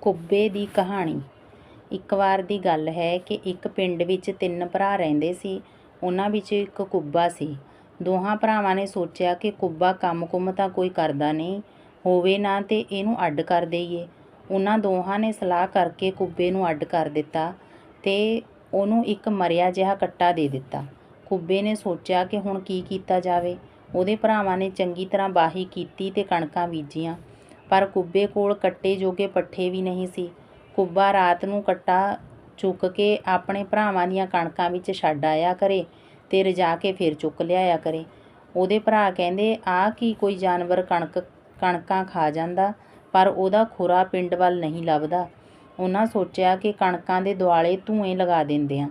ਕੁੱਬੇ ਦੀ ਕਹਾਣੀ। ਇੱਕ ਵਾਰ ਦੀ ਗੱਲ ਹੈ ਕਿ ਇੱਕ ਪਿੰਡ ਵਿੱਚ ਤਿੰਨ ਭਰਾ ਰਹਿੰਦੇ ਸੀ। ਉਹਨਾਂ ਵਿੱਚ ਇੱਕ ਕੁੱਬਾ ਸੀ। ਦੋਹਾਂ ਭਰਾਵਾਂ ਨੇ ਸੋਚਿਆ ਕਿ ਕੁੱਬਾ ਕੰਮ ਕੁੰਮ ਤਾਂ ਕੋਈ ਕਰਦਾ ਨਹੀਂ, ਹੋਵੇ ਨਾ ਤੇ ਇਹਨੂੰ ਅੱਡ ਕਰ ਦੇਈਏ। ਉਹਨਾਂ ਦੋਹਾਂ ਨੇ ਸਲਾਹ ਕਰਕੇ ਕੁੱਬੇ ਨੂੰ ਅੱਡ ਕਰ ਦਿੱਤਾ ਤੇ ਉਹਨੂੰ ਇੱਕ ਮਰਿਆ ਜਿਹਾ ਕੱਟਾ ਦੇ ਦਿੱਤਾ। ਕੁੱਬੇ ਨੇ ਸੋਚਿਆ ਕਿ ਹੁਣ ਕੀ ਕੀਤਾ ਜਾਵੇ। ਉਹਦੇ ਭਰਾਵਾਂ ਨੇ ਚੰਗੀ ਤਰ੍ਹਾਂ ਬਾਹੀ ਕੀਤੀ ਤੇ ਕਣਕਾਂ ਬੀਜੀਆਂ। ਪਰ ਕੁੱਬੇ ਕੋਲ ਕੱਟੇ ਜੋਗੇ ਪੱਠੇ ਵੀ ਨਹੀਂ ਸੀ। ਕੁੱਬਾ ਰਾਤ ਨੂੰ ਕੱਟਾ ਚੁੱਕ ਕੇ ਆਪਣੇ ਭਰਾਵਾਂ ਦੀਆਂ ਕਣਕਾਂ ਵਿੱਚ ਛੱਡ ਆਇਆ ਕਰੇ ਤੇ ਰਜਾ ਕੇ ਫਿਰ ਚੁੱਕ ਲਿਆਇਆ ਕਰੇ। ਉਹਦੇ ਭਰਾ ਕਹਿੰਦੇ, ਆਹ ਕੀ ਕੋਈ ਜਾਨਵਰ ਕਣਕ, ਕਣਕਾਂ ਖਾ ਜਾਂਦਾ? ਪਰ ਉਹਦਾ ਖੁਰਾ ਪਿੰਡ ਵੱਲ ਨਹੀਂ ਲੱਭਦਾ। ਉਹਨਾਂ ਸੋਚਿਆ ਕਿ ਕਣਕਾਂ ਦੇ ਦੁਆਲੇ ਧੂਏ ਲਗਾ ਦਿੰਦੇ ਆ।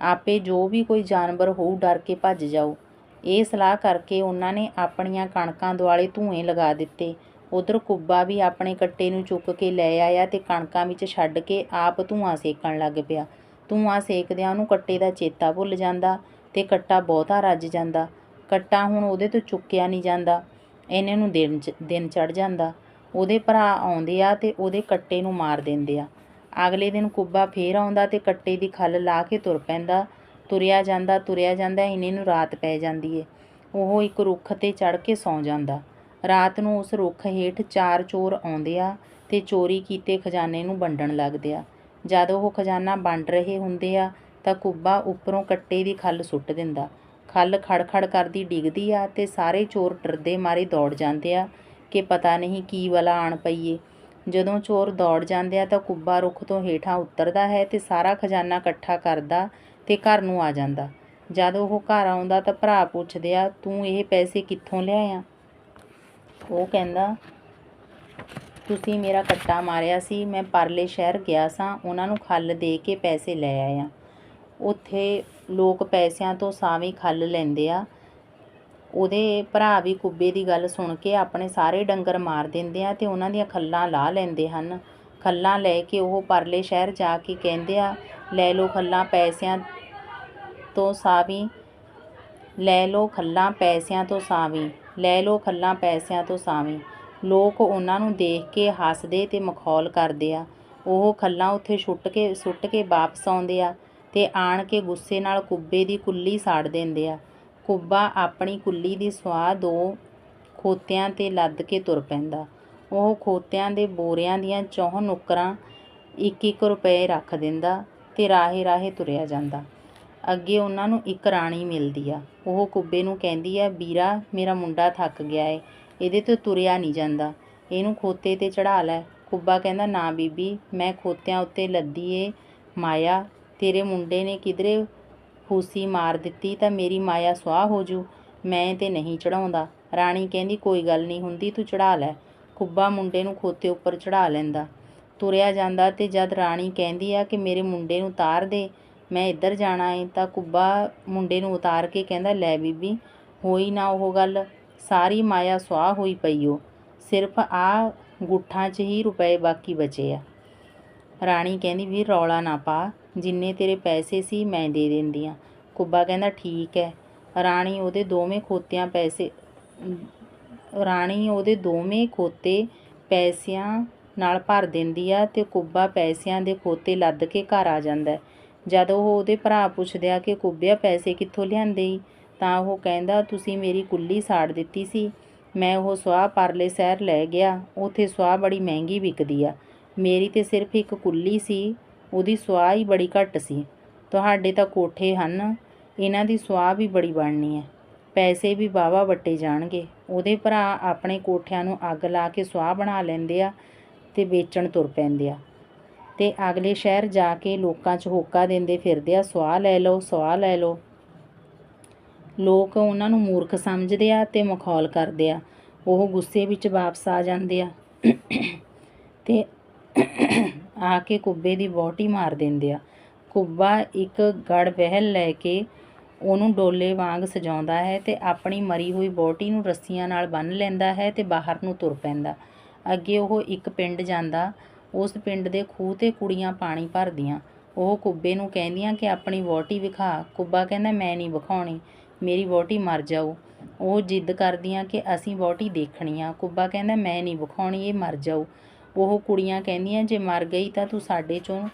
ਆਪੇ ਜੋ ਵੀ ਕੋਈ ਜਾਨਵਰ ਹੋਊ ਡਰ ਕੇ ਭੱਜ ਜਾਊ। ਇਹ ਸਲਾਹ ਕਰਕੇ ਉਹਨਾਂ ਨੇ ਆਪਣੀਆਂ ਕਣਕਾਂ ਦੁਆਲੇ ਧੂਏ ਲਗਾ ਦਿੱਤੇ। ਉਧਰ ਕੁੱਬਾ ਵੀ ਆਪਣੇ ਕੱਟੇ ਨੂੰ ਚੁੱਕ ਕੇ ਲੈ ਆਇਆ ਤੇ ਕਣਕਾਂ ਵਿੱਚ ਛੱਡ ਕੇ ਆਪ ਧੂਆਂ ਸੇਕਣ ਲੱਗ ਪਿਆ। ਧੂਆਂ ਸੇਕਦਿਆਂ ਉਹਨੂੰ ਕੱਟੇ ਦਾ ਚੇਤਾ ਭੁੱਲ ਜਾਂਦਾ ਤੇ ਕੱਟਾ ਬਹੁਤਾ ਰੱਜ ਜਾਂਦਾ। ਕੱਟਾ ਹੁਣ ਉਹਦੇ ਤੋਂ ਚੁੱਕਿਆ ਨਹੀਂ ਜਾਂਦਾ। ਇਹਨੇ ਨੂੰ ਦਿਨ ਚ- ਦਿਨ ਚੜ ਜਾਂਦਾ। ਉਹਦੇ ਭਰਾ ਆਉਂਦੇ ਆ ਤੇ ਉਹਦੇ ਕੱਟੇ ਨੂੰ ਮਾਰ ਦਿੰਦੇ ਆ। ਅਗਲੇ ਦਿਨ ਕੁੱਬਾ ਫੇਰ ਆਉਂਦਾ ਤੇ ਕੱਟੇ ਦੀ ਖੱਲ ਲਾ ਕੇ ਤੁਰ ਪੈਂਦਾ। ਤੁਰਿਆ ਜਾਂਦਾ ਤੁਰਿਆ ਜਾਂਦਾ, ਇਹਨੇ ਨੂੰ ਰਾਤ ਪੈ ਜਾਂਦੀ ਏ। ਉਹ ਇੱਕ ਰੁੱਖ ਤੇ ਚੜ ਕੇ ਸੌਂ ਜਾਂਦਾ। ਰਾਤ ਨੂੰ ਉਸ ਰੁੱਖ ਹੇਠ ਚਾਰ ਚੋਰ ਆਉਂਦੇ ਆ ਤੇ ਚੋਰੀ ਕੀਤੇ ਖਜ਼ਾਨੇ ਨੂੰ ਵੰਡਣ ਲੱਗਦੇ ਆ। ਜਦ ਉਹ ਖਜ਼ਾਨਾ ਵੰਡ ਰਹੇ ਹੁੰਦੇ ਆ ਤਾਂ ਕੁੱਬਾ ਉੱਪਰੋਂ ਕੱਟੇ ਦੀ ਖੱਲ ਸੁੱਟ ਦਿੰਦਾ। ਖੱਲ ਖੜ-ਖੜ ਕਰਦੀ ਡਿੱਗਦੀ ਆ ਤੇ ਸਾਰੇ ਚੋਰ ਡਰਦੇ ਮਾਰੇ ਦੌੜ ਜਾਂਦੇ ਆ ਕਿ ਪਤਾ ਨਹੀਂ ਕੀ ਵਾਲਾ ਆਣ ਪਈਏ ਜਦੋਂ ਚੋਰ ਦੌੜ ਜਾਂਦੇ ਆ ਤਾਂ ਕੁੱਬਾ ਰੁੱਖ ਤੋਂ ਹੇਠਾਂ ਉਤਰਦਾ ਹੈ ਤੇ ਸਾਰਾ ਖਜ਼ਾਨਾ ਇਕੱਠਾ ਕਰਦਾ ਤੇ ਘਰ ਨੂੰ ਆ ਜਾਂਦਾ। ਜਦ ਉਹ ਘਰ ਆਉਂਦਾ ਤਾਂ ਭਰਾ ਪੁੱਛਦੇ ਆ, ਤੂੰ ਇਹ ਪੈਸੇ ਕਿੱਥੋਂ ਲਿਆਇਆ? ਉਹ ਕਹਿੰਦਾ, ਤੁਸੀਂ ਮੇਰਾ ਕੱਟਾ ਮਾਰਿਆ ਸੀ, ਮੈਂ ਪਰਲੇ ਸ਼ਹਿਰ ਗਿਆ ਸਾਂ, ਉਹਨਾਂ ਨੂੰ ਖੱਲ ਦੇ ਕੇ ਪੈਸੇ ਲੈ ਆਇਆ। ਉੱਥੇ ਲੋਕ ਪੈਸਿਆਂ ਤੋਂ ਸਾਵੇਂ ਖੱਲ ਲੈਂਦੇ ਆ। ਉਹਦੇ ਭਰਾ ਵੀ ਕੁੱਬੇ ਦੀ ਗੱਲ ਸੁਣ ਕੇ ਆਪਣੇ ਸਾਰੇ ਡੰਗਰ ਮਾਰ ਦਿੰਦੇ ਆ ਤੇ ਉਹਨਾਂ ਦੀਆਂ ਖੱਲਾਂ ਲਾ ਲੈਂਦੇ ਹਨ। ਖੱਲਾਂ ਲੈ ਕੇ ਉਹ ਪਰਲੇ ਸ਼ਹਿਰ ਜਾ ਕੇ ਕਹਿੰਦੇ ਆ, ਲੈ ਲਓ ਖੱਲਾਂ ਪੈਸਿਆਂ ਤੋਂ ਸਾਵੀਂ, ਲੈ ਲਓ ਖੱਲਾਂ ਪੈਸਿਆਂ ਤੋਂ ਸਾਵੀਂ। ਲੈ ਲਓ ਖੱਲਾਂ ਪੈਸਿਆਂ ਤੋਂ ਸਾਵੇਂ। ਲੋਕ ਉਹਨਾਂ ਨੂੰ ਦੇਖ ਕੇ ਹੱਸਦੇ ਤੇ ਮਖੌਲ ਕਰਦੇ ਆ। ਉਹ ਖੱਲਾਂ ਉੱਥੇ ਛੁੱਟ ਕੇ, ਸੁੱਟ ਕੇ ਵਾਪਸ ਆਉਂਦੇ ਆ ਤੇ ਆਣ ਕੇ ਗੁੱਸੇ ਨਾਲ ਕੁੱਬੇ ਦੀ ਕੁੱਲੀ ਸਾੜ ਦਿੰਦੇ ਆ। ਕੁੱਬਾ ਆਪਣੀ ਕੁੱਲੀ ਦੀ ਸਵਾਹ ਦੋ ਖੋਤਿਆਂ ਤੇ ਲੱਦ ਕੇ ਤੁਰ ਪੈਂਦਾ। ਉਹ ਖੋਤਿਆਂ ਦੇ ਬੋਰਿਆਂ ਦੀਆਂ ਚੌਹ ਨੁੱਕਰਾਂ ਇੱਕ ਇੱਕ ਰੁਪਏ ਰੱਖ ਦਿੰਦਾ ਤੇ ਰਾਹੇ ਰਾਹੇ ਤੁਰਿਆ ਜਾਂਦਾ। ਅੱਗੇ ਉਹਨਾਂ ਨੂੰ ਇੱਕ ਰਾਣੀ ਮਿਲਦੀ ਆ। ਉਹ ਕੁੱਬੇ ਨੂੰ ਕਹਿੰਦੀ ਆ, ਵੀਰਾ, ਮੇਰਾ ਮੁੰਡਾ ਥੱਕ ਗਿਆ ਏ, ਇਹਦੇ ਤੋਂ ਤੁਰਿਆ ਨਹੀਂ ਜਾਂਦਾ। ਇਹਨੂੰ ਖੋਤੇ ਤੇ ਚੜ੍ਹਾ ਲੈ। ਕੁੱਬਾ ਕਹਿੰਦਾ, ਨਾ ਬੀਬੀ, ਮੈਂ ਖੋਤਿਆਂ ਉੱਤੇ ਲੱਦੀ ਏ ਮਾਇਆ। ਤੇਰੇ ਮੁੰਡੇ ਨੇ ਕਿਧਰੇ ਫੂਸੀ ਮਾਰ ਦਿੱਤੀ ਤਾਂ ਮੇਰੀ ਮਾਇਆ ਸੁਆਹ ਹੋ ਜੂ। ਮੈਂ ਤੇ ਨਹੀਂ ਚੜਾਉਂਦਾ ਰਾਣੀ ਕਹਿੰਦੀ, ਕੋਈ ਗੱਲ ਨਹੀਂ ਹੁੰਦੀ, ਤੂੰ ਚੜਾ ਲੈ। ਕੁੱਬਾ ਮੁੰਡੇ ਨੂੰ ਖੋਤੇ ਉੱਪਰ ਚੜਾ ਲੈਂਦਾ। ਤੁਰਿਆ ਜਾਂਦਾ ਤੇ ਜਦ ਰਾਣੀ ਕਹਿੰਦੀ ਆ ਕਿ ਮੇਰੇ ਮੁੰਡੇ ਨੂੰ ਉਤਾਰ ਦੇ ਮੈਂ ਇੱਧਰ ਜਾਣਾ ਏ, ਤਾਂ ਕੁੱਬਾ ਮੁੰਡੇ ਨੂੰ ਉਤਾਰ ਕੇ ਕਹਿੰਦਾ, ਲੈ ਬੀਬੀ, ਹੋਈ ਨਾ ਉਹ ਗੱਲ, ਸਾਰੀ ਮਾਇਆ ਸੁਆਹ ਹੋਈ ਪਈ ਓ। ਸਿਰਫ ਆ ਗੁੱਠਾਂ 'ਚ ਹੀ ਰੁਪਏ ਬਾਕੀ ਬਚੇ ਆ। ਰਾਣੀ ਕਹਿੰਦੀ ਵੀ ਰੌਲਾ ਨਾ ਪਾ। ਜਿੰਨੇ ਤੇਰੇ ਪੈਸੇ ਸੀ, ਮੈਂ ਦੇ ਦਿੰਦੀ ਆ। ਕੁੱਬਾ ਕਹਿੰਦਾ, ਠੀਕ ਹੈ ਰਾਣੀ ਉਹਦੇ ਦੋਵੇਂ ਖੋਤਿਆਂ ਪੈਸੇ, ਰਾਣੀ ਉਹਦੇ ਦੋਵੇਂ ਖੋਤੇ ਪੈਸਿਆਂ ਨਾਲ ਭਰ ਦਿੰਦੀ ਆ ਤੇ ਕੁੱਬਾ ਪੈਸਿਆਂ ਦੇ ਖੋਤੇ ਲੱਦ ਕੇ ਘਰ ਆ ਜਾਂਦਾ। ਜਦ ਉਹ ਉਹਦੇ ਭਰਾ ਪੁੱਛਦੇ ਕਿ ਕੁੱਬਿਆ ਪੈਸੇ ਕਿੱਥੋਂ ਲਿਆਂਦੇ ਈ, ਤਾਂ ਉਹ ਕਹਿੰਦਾ, ਤੁਸੀਂ ਮੇਰੀ ਕੁੱਲੀ ਸਾੜ ਦਿੱਤੀ ਸੀ। ਮੈਂ ਉਹ ਸੁਆਹ ਪਰਲੇ ਸ਼ਹਿਰ ਲੈ ਗਿਆ। ਉੱਥੇ ਸੁਆਹ ਬੜੀ ਮਹਿੰਗੀ ਵਿਕਦੀ ਆ। ਮੇਰੀ ਤੇ ਸਿਰਫ ਇੱਕ ਕੁੱਲੀ ਸੀ। ਉਹਦੀ ਸੁਆਹ ਹੀ ਬੜੀ ਘੱਟ ਸੀ। ਤੁਹਾਡੇ ਤਾਂ ਕੋਠੇ ਹਨ। ਇਹਨਾਂ ਦੀ ਸੁਆਹ ਵੀ ਬੜੀ ਬਣਨੀ ਹੈ ਪੈਸੇ ਵੀ ਵਾਹਵਾ ਵੱਟੇ ਜਾਣਗੇ। ਉਹਦੇ ਭਰਾ ਆਪਣੇ ਕੋਠਿਆਂ ਨੂੰ ਅੱਗ ਲਾ ਕੇ ਸੁਆਹ ਬਣਾ ਲੈਂਦੇ ਆ ਤੇ ਵੇਚਣ ਤੁਰ ਪੈਂਦੇ ਆ। ਤੇ ਅਗਲੇ ਸ਼ਹਿਰ ਜਾ ਕੇ ਲੋਕਾਂ 'ਚ ਹੋਕਾ ਦਿੰਦੇ ਫਿਰਦੇ ਆ ਸੁਆਹ ਲੈ ਲਓ ਸੁਆਹ ਲੈ ਲਓ। ਲੋਕ ਉਹਨਾਂ ਨੂੰ ਮੂਰਖ ਸਮਝਦੇ ਆ ਤੇ ਮਖੌਲ ਕਰਦੇ ਆ। ਉਹ ਗੁੱਸੇ ਵਿੱਚ ਵਾਪਸ ਆ ਜਾਂਦੇ ਆ ਤੇ ਆ ਕੇ ਕੁੱਬੇ ਦੀ ਵਹੁਟੀ ਮਾਰ ਦਿੰਦੇ ਆ। ਕੁੱਬਾ ਇੱਕ ਗੜ ਵਹਿਲ ਲੈ ਕੇ ਉਹਨੂੰ ਡੋਲੇ ਵਾਂਗ ਸਜਾਉਂਦਾ ਹੈ ਤੇ ਆਪਣੀ ਮਰੀ ਹੋਈ ਵਹੁਟੀ ਨੂੰ ਰੱਸੀਆਂ ਨਾਲ ਬੰਨ੍ਹ ਲੈਂਦਾ ਹੈ ਤੇ ਬਾਹਰ ਨੂੰ ਤੁਰ ਪੈਂਦਾ। ਅੱਗੇ ਉਹ ਇੱਕ ਪਿੰਡ ਜਾਂਦਾ ਉਸ ਪਿੰਡ ਦੇ ਖੂਹ ਤੇ ਕੁੜੀਆਂ ਪਾਣੀ ਭਰਦੀਆਂ। ਉਹ ਕੁੱਬੇ ਨੂੰ ਕਹਿੰਦੀਆਂ ਕਿ ਆਪਣੀ ਵਹੁਟੀ ਵਿਖਾ। ਕੁੱਬਾ ਕਹਿੰਦਾ, ਮੈਂ ਨਹੀਂ ਵਿਖਾਉਣੀ, ਮੇਰੀ ਵਹੁਟੀ ਮਰ ਜਾਊ। ਉਹ ਜਿੱਦ ਕਰਦੀਆਂ ਕਿ ਅਸੀਂ ਵਹੁਟੀ ਦੇਖਣੀ ਆ। ਕੁੱਬਾ ਕਹਿੰਦਾ, ਮੈਂ ਨਹੀਂ ਵਿਖਾਉਣੀ, ਇਹ ਮਰ ਜਾਊ। ਉਹ ਕੁੜੀਆਂ ਕਹਿੰਦੀਆਂ, ਜੇ ਮਰ ਗਈ ਤਾਂ ਤੂੰ ਸਾਡੇ ਚੋਂ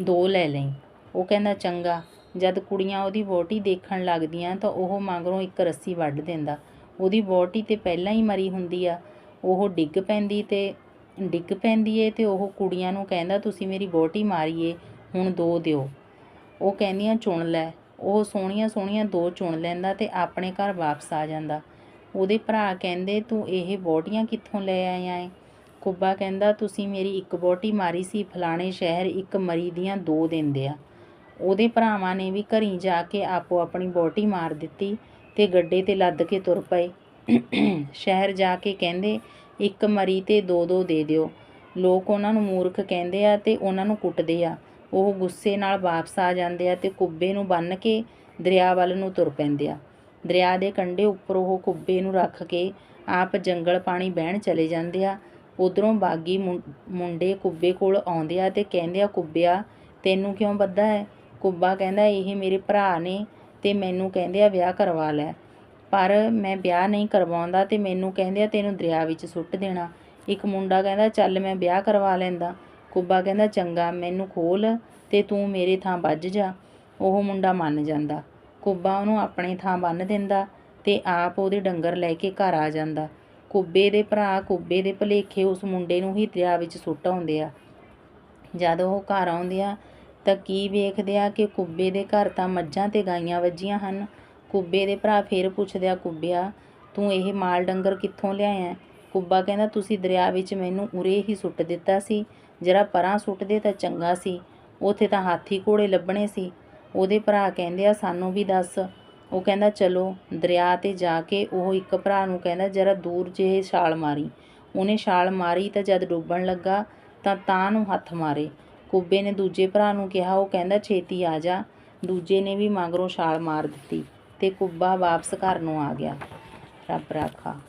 ਦੋ ਲੈ ਲਈ। ਉਹ ਕਹਿੰਦਾ, ਚੰਗਾ, ਜਦ ਕੁੜੀਆਂ ਉਹਦੀ ਵਹੁਟੀ ਦੇਖਣ ਲੱਗਦੀਆਂ ਤਾਂ ਉਹ ਮਗਰੋਂ ਇੱਕ ਰੱਸੀ ਵੱਢ ਦਿੰਦਾ। ਉਹਦੀ ਵਹੁਟੀ ਤੇ ਪਹਿਲਾਂ ਹੀ ਮਰੀ ਹੁੰਦੀ ਆ। ਉਹ ਡਿੱਗ ਪੈਂਦੀ ਤੇ ਡਿੱਗ ਪੈਂਦੀ ਏ ਤੇ ਉਹ ਕੁੜੀਆਂ ਨੂੰ ਕਹਿੰਦਾ, ਤੁਸੀਂ ਮੇਰੀ ਵਹੁਟੀ ਮਾਰੀਏ, ਹੁਣ ਦੋ ਦਿਓ। ਉਹ ਕਹਿੰਦੀਆਂ, ਚੁਣ ਲੈ। ਉਹ ਸੋਹਣੀਆਂ ਸੋਹਣੀਆਂ ਦੋ ਚੁਣ ਲੈਂਦਾ ਤੇ ਆਪਣੇ ਘਰ ਵਾਪਸ ਆ ਜਾਂਦਾ। ਉਹਦੇ ਭਰਾ ਕਹਿੰਦੇ, ਤੂੰ ਇਹ ਵਹੁਟੀਆਂ ਕਿੱਥੋਂ ਲੈ ਆਇਆ ਏ? ਕੁੱਬਾ ਕਹਿੰਦਾ, ਤੁਸੀਂ ਮੇਰੀ ਇੱਕ ਵਹੁਟੀ ਮਾਰੀ ਸੀ, ਫਲਾਣੇ ਸ਼ਹਿਰ ਇੱਕ ਮਰੀ ਦੀਆਂ ਦੋ ਦਿੰਦੇ ਆ। ਉਹਦੇ ਭਰਾਵਾਂ ਨੇ ਵੀ ਘਰੀ ਜਾ ਕੇ ਆਪੋ ਆਪਣੀ ਵਹੁਟੀ ਮਾਰ ਦਿੱਤੀ ਤੇ ਗੱਡੇ ਤੇ ਲੱਦ ਕੇ ਤੁਰ ਪਏ। ਸ਼ਹਿਰ ਜਾ ਕੇ ਕਹਿੰਦੇ ਇੱਕ ਮਰੀ ਤੇ ਦੋ ਦੋ ਦੇ ਦਿਓ। ਲੋਕ ਉਹਨਾਂ ਨੂੰ ਮੂਰਖ ਕਹਿੰਦੇ ਆ ਤੇ ਉਹਨਾਂ ਨੂੰ ਕੁੱਟਦੇ ਆ। ਉਹ ਗੁੱਸੇ ਨਾਲ ਵਾਪਸ ਆ ਜਾਂਦੇ ਆ ਤੇ ਕੁੱਬੇ ਨੂੰ ਬੰਨ੍ਹ ਕੇ ਦਰਿਆ ਵੱਲ ਨੂੰ ਤੁਰ ਪੈਂਦੇ ਆ। ਦਰਿਆ ਦੇ ਕੰਢੇ ਉੱਪਰ ਉਹ ਕੁੱਬੇ ਨੂੰ ਰੱਖ ਕੇ ਆਪ ਜੰਗਲ ਪਾਣੀ ਬਹਿਣ ਚਲੇ ਜਾਂਦੇ ਆ। ਉਧਰੋਂ ਬਾਗੀ ਮੁੰਡੇ ਕੁੱਬੇ ਕੋਲ ਆਉਂਦੇ ਆ ਤੇ ਕਹਿੰਦੇ ਆ, ਕੁੱਬਿਆ, ਤੈਨੂੰ ਕਿਉਂ ਬੱਧਾ ਹੈ? ਕੁੱਬਾ ਕਹਿੰਦਾ, ਇਹ ਮੇਰੇ ਭਰਾ ਨੇ ਤੇ ਮੈਨੂੰ ਕਹਿੰਦੇ ਆ, ਵਿਆਹ ਕਰਵਾ ਲੈ। ਪਰ ਮੈਂ ਵਿਆਹ ਨਹੀਂ ਕਰਵਾਉਂਦਾ ਤੇ ਮੈਨੂੰ ਕਹਿੰਦੇ ਆ ਤੈਨੂੰ ਦਰਿਆ ਵਿੱਚ ਸੁੱਟ ਦੇਣਾ। ਇੱਕ ਮੁੰਡਾ ਕਹਿੰਦਾ, ਚੱਲ ਮੈਂ ਵਿਆਹ ਕਰਵਾ ਲੈਂਦਾ। ਕੁੱਬਾ ਕਹਿੰਦਾ, ਚੰਗਾ, ਮੈਨੂੰ ਖੋਲ ਤੇ ਤੂੰ ਮੇਰੇ ਥਾਂ ਵੱਜ ਜਾ। ਉਹ ਮੁੰਡਾ ਮੰਨ ਜਾਂਦਾ। ਕੁੱਬਾ ਉਹਨੂੰ ਆਪਣੇ ਥਾਂ ਬੰਨ੍ਹ ਦਿੰਦਾ ਤੇ ਆਪ ਉਹਦੇ ਡੰਗਰ ਲੈ ਕੇ ਘਰ ਆ ਜਾਂਦਾ। ਕੁੱਬੇ ਦੇ ਭਰਾ, ਕੁੱਬੇ ਦੇ ਭੁਲੇਖੇ ਉਸ ਮੁੰਡੇ ਨੂੰ ਹੀ ਦਰਿਆ ਵਿੱਚ ਸੁੱਟ ਆਉਂਦੇ ਆ। ਜਦ ਉਹ ਘਰ ਆਉਂਦੇ ਆ ਤਾਂ ਕੀ ਵੇਖਦੇ ਆ ਕਿ ਕੁੱਬੇ ਦੇ ਘਰ ਤਾਂ ਮੱਝਾਂ ਤੇ ਗਾਈਆਂ ਵੱਜੀਆਂ ਹਨ। ਕੁੱਬੇ ਦੇ ਭਰਾ ਫੇਰ ਪੁੱਛਦਿਆਂ ਕੁੱਬਿਆ, ਤੂੰ ਇਹ ਮਾਲ ਡੰਗਰ ਕਿੱਥੋਂ ਲਿਆਇਆ? ਕੁੱਬਾ ਕਹਿੰਦਾ, ਤੁਸੀਂ ਦਰਿਆ ਵਿੱਚ ਮੈਨੂੰ ਉਰੇ ਹੀ ਸੁੱਟ ਦਿੱਤਾ ਸੀ। ਜਰਾ ਪਰਾਂ ਸੁੱਟਦੇ ਤਾਂ ਚੰਗਾ ਸੀ। ਉੱਥੇ ਤਾਂ ਹਾਥੀ ਘੋੜੇ ਲੱਭਣੇ ਸੀ। ਉਹਦੇ ਭਰਾ ਕਹਿੰਦੇ ਆ, ਸਾਨੂੰ ਵੀ ਦੱਸ। ਉਹ ਕਹਿੰਦਾ, ਚਲੋ, ਦਰਿਆ ਤੇ ਜਾ ਕੇ ਉਹ ਇੱਕ ਭਰਾ ਨੂੰ ਕਹਿੰਦਾ, ਜਰਾ ਦੂਰ ਜਿਹੇ ਛਾਲ ਮਾਰੀ। ਉਹਨੇ ਛਾਲ ਮਾਰੀ ਤਾਂ ਜਦ ਡੁੱਬਣ ਲੱਗਾ ਤਾਂ ਤਾਂ ਨੂੰ ਹੱਥ ਮਾਰੇ। ਕੁੱਬੇ ਨੇ ਦੂਜੇ ਭਰਾ ਨੂੰ ਕਿਹਾ, ਉਹ ਕਹਿੰਦਾ, ਛੇਤੀ ਆ ਜਾ। ਦੂਜੇ ਨੇ ਵੀ ਮਗਰੋਂ ਛਾਲ ਮਾਰ ਦਿੱਤੀ। ਤੇ ਕੁੱਬਾ ਵਾਪਸ ਘਰ ਨੂੰ ਆ ਗਿਆ। ਰੱਬ ਰਾਖਾ।